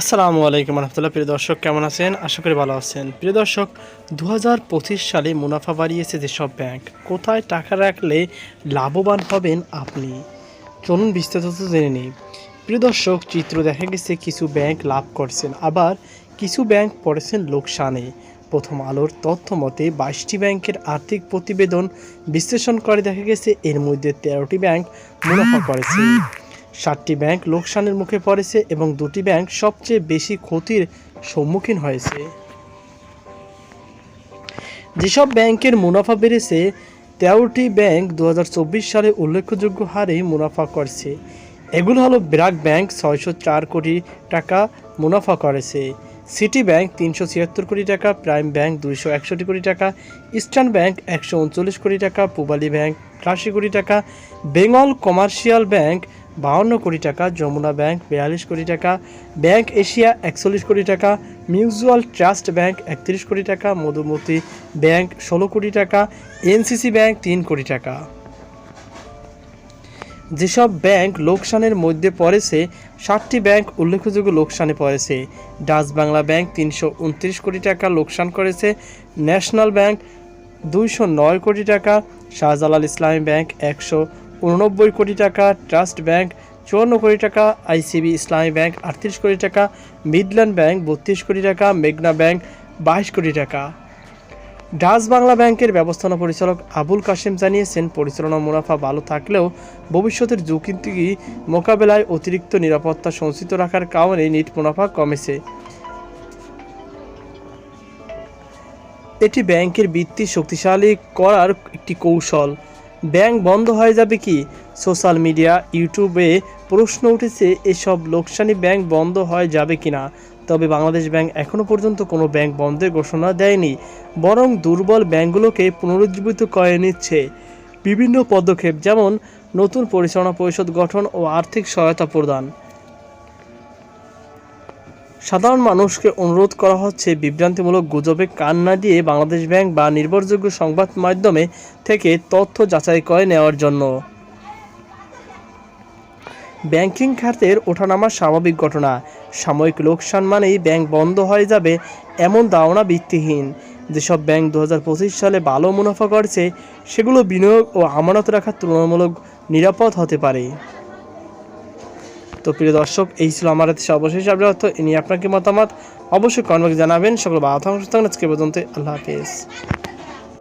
আসসালামু আলাইকুম রহমতুল্লাহ। প্রিয় দর্শক, কেমন আছেন? আশা করি ভালো আছেন। প্রিয় দর্শক দু হাজার পঁচিশ সালে মুনাফা বাড়িয়েছে যেসব ব্যাংক, কোথায় টাকা রাখলে লাভবান হবেন আপনি? চলুন বিস্তারিত জেনে নিই। প্রিয় দর্শক, চিত্র দেখা গেছে কিছু ব্যাংক লাভ করছেন, আবার কিছু ব্যাংক পড়েছেন লোকসানে। প্রথম আলোর তথ্য মতে, বাইশটি ব্যাংকের আর্থিক প্রতিবেদন বিশ্লেষণ করে দেখা গেছে, এর মধ্যে তেরোটি ব্যাংক মুনাফা করেছে। সাতটি ব্যাংক লোকসানের মুখে পড়েছে এবং দুটি ব্যাংক সবচেয়ে বেশি ক্ষতির সম্মুখীন হয়েছে। যেসব ব্যাংকের মুনাফা বেড়েছে, তেরোটি ব্যাংক দু হাজার চব্বিশ সালে উল্লেখযোগ্য হারে মুনাফা করছে। এগুলো হলো ব্র্যাক ব্যাংক ছয়শো চার কোটি টাকা মুনাফা করেছে, সিটি ব্যাংক তিনশো ছিয়াত্তর কোটি টাকা, প্রাইম ব্যাংক দুইশো একষট্টি কোটি টাকা, ইস্টার্ন ব্যাংক একশো উনচল্লিশ কোটি টাকা, পূবালী ব্যাংক আশি কোটি টাকা, বেঙ্গল কমার্শিয়াল ব্যাংক বাহান্ন কোটি টাকা, যমুনা ব্যাংক বিয়াল্লিশ কোটি টাকা, ব্যাংক এশিয়া একচল্লিশ কোটি টাকা মিউচুয়াল ট্রাস্ট ব্যাংক একত্রিশ কোটি টাকা, মধুমতি ব্যাংক ষোলো কোটি টাকা, এনসিসি ব্যাংক তিন কোটি টাকা। যেসব ব্যাংক লোকসানের মধ্যে পড়েছে, ষাটটি ব্যাংক উল্লেখযোগ্য লোকসানে পড়েছে। ডাচ বাংলা ব্যাংক তিনশো উনত্রিশ কোটি টাকা লোকসান করেছে, ন্যাশনাল ব্যাংক দুইশো নয় কোটি টাকা, শাহজালাল ইসলামী ব্যাংক একশো উননব্বই কোটি টাকা, ট্রাস্ট ব্যাংক চুয়ান্ন কোটি টাকা, আইসিবি ইসলামী ব্যাংক আটত্রিশ কোটি টাকা, মিডল্যান্ড ব্যাংক বত্রিশ কোটি টাকা, মেঘনা ব্যাংক বাইশ কোটি টাকা। ডাচ বাংলা ব্যাংকের ব্যবস্থাপনা পরিচালক আবুল কাশেম জানিয়েছেন, পরিচালনা মুনাফা ভালো থাকলেও ভবিষ্যতের ঝুঁকি মোকাবেলায় অতিরিক্ত নিরাপত্তা সঞ্চিত রাখার কারণে নিট মুনাফা কমেছে। এটি ব্যাংকের বৃত্তি শক্তিশালী করার একটি কৌশল। ব্যাংক বন্ধ হয়ে যাবে কি? সোশ্যাল মিডিয়া, ইউটিউবে প্রশ্ন উঠেছে, এসব লোকসানি ব্যাংক বন্ধ হয়ে যাবে কি না তবে বাংলাদেশ ব্যাংক এখনও পর্যন্ত কোনো ব্যাংক বন্ধের ঘোষণা দেয়নি, বরং দুর্বল ব্যাংকগুলোকে পুনরুজ্জীবিত করে নিচ্ছে। বিভিন্ন পদক্ষেপ, যেমন নতুন পরিচালনা পরিষদ গঠন ও আর্থিক সহায়তা প্রদান। সাধারণ মানুষকে অনুরোধ করা হচ্ছে বিভ্রান্তিমূলক গুজবে কান না দিয়ে বাংলাদেশ ব্যাংক বা নির্ভরযোগ্য সংবাদ মাধ্যমে থেকে তথ্য যাচাই করে নেওয়ার জন্য। ব্যাংকিং খাতের ওঠানামা স্বাভাবিক ঘটনা। সাময়িক লোকসান মানেই ব্যাংক বন্ধ হয়ে যাবে এমন ধারণা ভিত্তিহীন। যেসব ব্যাংক দু হাজার পঁচিশ সালে ভালো মুনাফা করছে, সেগুলো বিনিয়োগ ও আমানত রাখার তুলনামূলক নিরাপদ হতে পারে। তো প্রিয় দর্শক, এই ছিল আমার হাতে সর্বশেষ অর্থ এ নিয়ে আপনাকে মতামত অবশ্যই কমেন্ট জানাবেন। সকল সুস্থ থাকুন। আজকে পর্যন্ত আল্লাহ হাফিজ।